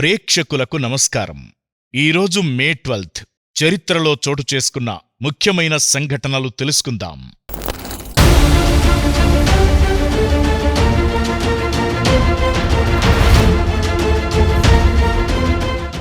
ప్రేక్షకులకు నమస్కారం. ఈరోజు మే ట్వెల్త్. చరిత్రలో చోటు చేసుకున్న ముఖ్యమైన సంఘటనలు తెలుసుకుందాం.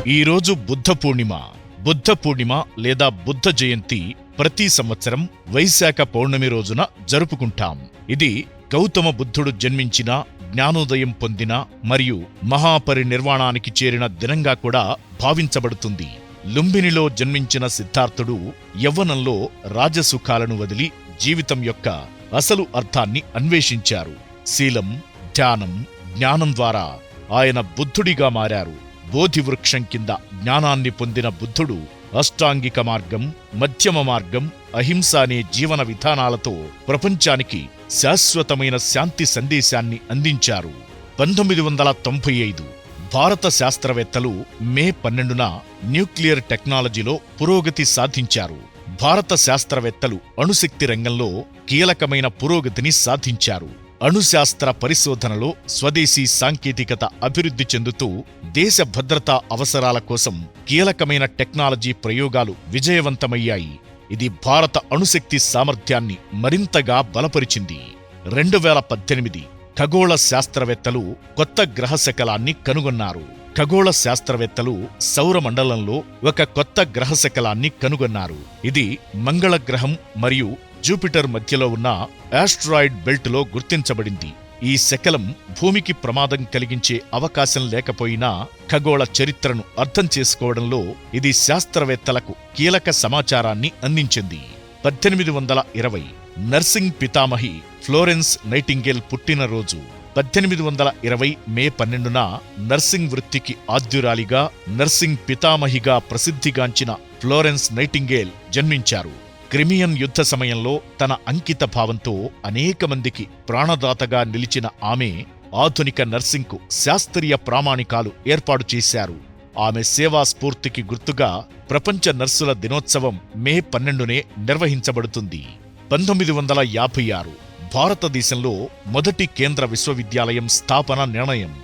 ఈరోజు బుద్ధ పూర్ణిమ. బుద్ధ పూర్ణిమ లేదా బుద్ధ జయంతి ప్రతి సంవత్సరం వైశాఖ పౌర్ణమి రోజున జరుపుకుంటాం. ఇది గౌతమ బుద్ధుడు జన్మించిన జ్ఞానోదయం పొందిన మరియు మహాపరినిర్వాణానికి చేరిన దినంగా కూడా భావించబడుతుంది. లుంబినిలో జన్మించిన సిద్ధార్థుడు యవ్వనంలో రాజసుఖాలను వదిలి జీవితం యొక్క అసలు అర్థాన్ని అన్వేషించారు. శీలం ధ్యానం జ్ఞానం ద్వారా ఆయన బుద్ధుడిగా మారారు. బోధి వృక్షం కింద జ్ఞానాన్ని పొందిన బుద్ధుడు అష్టాంగిక మార్గం మధ్యమ మార్గం అహింస అనే జీవన విధానాలతో ప్రపంచానికి శాశ్వతమైన శాంతి సందేశాన్ని అందించారు. పంతొమ్మిది వందల తొంభై ఐదు భారత శాస్త్రవేత్తలు మే పన్నెండున న్యూక్లియర్ టెక్నాలజీలో పురోగతి సాధించారు. భారత శాస్త్రవేత్తలు అణుశక్తి రంగంలో కీలకమైన పురోగతిని సాధించారు. అణుశాస్త్ర పరిశోధనలో స్వదేశీ సాంకేతికత అభివృద్ధి చెందుతూ దేశ భద్రతా అవసరాల కోసం కీలకమైన టెక్నాలజీ ప్రయోగాలు విజయవంతమయ్యాయి. ఇది భారత అణుశక్తి సామర్థ్యాన్ని మరింతగా బలపరిచింది. రెండు వేల పద్దెనిమిది ఖగోళ శాస్త్రవేత్తలు కొత్త గ్రహ శకలాన్ని కనుగొన్నారు. ఖగోళ శాస్త్రవేత్తలు సౌరమండలంలో ఒక కొత్త గ్రహ శకలాన్ని కనుగొన్నారు. ఇది మంగళ గ్రహం మరియు జూపిటర్ మధ్యలో ఉన్న ఆస్ట్రాయిడ్ బెల్ట్లో గుర్తించబడింది. ఈ శకలం భూమికి ప్రమాదం కలిగించే అవకాశం లేకపోయినా ఖగోళ చరిత్రను అర్థం చేసుకోవడంలో ఇది శాస్త్రవేత్తలకు కీలక సమాచారాన్ని అందించింది. పద్దెనిమిది వందల ఇరవై నర్సింగ్ పితామహి ఫ్లోరెన్స్ నైటింగేల్ పుట్టినరోజు. పద్దెనిమిది వందల ఇరవై మే పన్నెండున నర్సింగ్ వృత్తికి ఆద్యురాలిగా నర్సింగ్ పితామహిగా ప్రసిద్ధిగాంచిన ఫ్లోరెన్స్ నైటింగేల్ జన్మించారు. క్రిమియన్ యుద్ధ సమయంలో తన అంకిత భావంతో అనేక మందికి ప్రాణదాతగా నిలిచిన ఆమె ఆధునిక నర్సింగ్కు శాస్త్రీయ ప్రామాణికాలు ఏర్పాటు చేశారు. ఆమె సేవా స్ఫూర్తికి గుర్తుగా ప్రపంచ నర్సుల దినోత్సవం మే పన్నెండునే నిర్వహించబడుతుంది. పంతొమ్మిది వందల యాభై ఆరు భారతదేశంలో మొదటి కేంద్ర విశ్వవిద్యాలయం స్థాపన నిర్ణయం.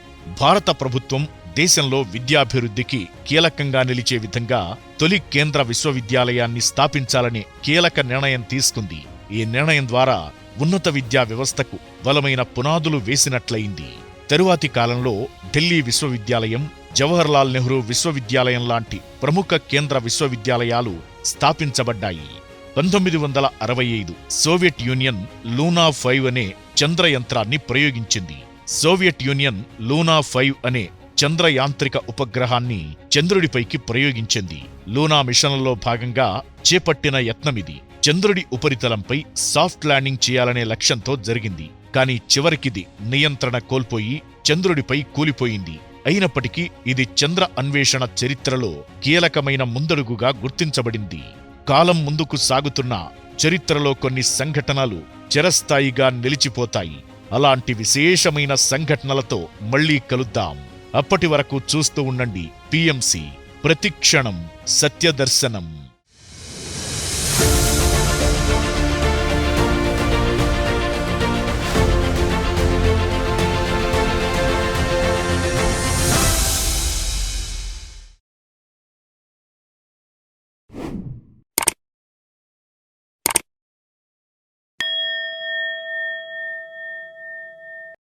భారత ప్రభుత్వం దేశంలో విద్యాభివృద్ధికి కీలకంగా నిలిచే విధంగా తొలి కేంద్ర విశ్వవిద్యాలయాన్ని స్థాపించాలనే కీలక నిర్ణయం తీసుకుంది. ఈ నిర్ణయం ద్వారా ఉన్నత విద్యా వ్యవస్థకు బలమైన పునాదులు వేసినట్లయింది. తరువాతి కాలంలో ఢిల్లీ విశ్వవిద్యాలయం జవహర్లాల్ నెహ్రూ విశ్వవిద్యాలయం లాంటి ప్రముఖ కేంద్ర విశ్వవిద్యాలయాలు స్థాపించబడ్డాయి. పంతొమ్మిది వందల అరవై ఐదు సోవియట్ యూనియన్ లూనా ఫైవ్ అనే చంద్రయంత్రాన్ని ప్రయోగించింది. సోవియట్ యూనియన్ లూనా ఫైవ్ అనే చంద్ర యాంత్రిక ఉపగ్రహాన్ని చంద్రుడిపైకి ప్రయోగించింది. లూనా మిషన్లలో భాగంగా చేపట్టిన యత్నమిది చంద్రుడి ఉపరితలంపై సాఫ్ట్ ల్యాండింగ్ చేయాలనే లక్ష్యంతో జరిగింది. కానీ చివరికిది నియంత్రణ కోల్పోయి చంద్రుడిపై కూలిపోయింది. అయినప్పటికీ ఇది చంద్ర అన్వేషణ చరిత్రలో కీలకమైన ముందడుగుగా గుర్తించబడింది. కాలం ముందుకు సాగుతున్న చరిత్రలో కొన్ని సంఘటనలు చిరస్థాయిగా నిలిచిపోతాయి. అలాంటి విశేషమైన సంఘటనలతో మళ్ళీ కలుద్దాం. అప్పటి వరకు చూస్తూ ఉండండి. పిఎంసి ప్రతిక్షణం సత్యదర్శనం.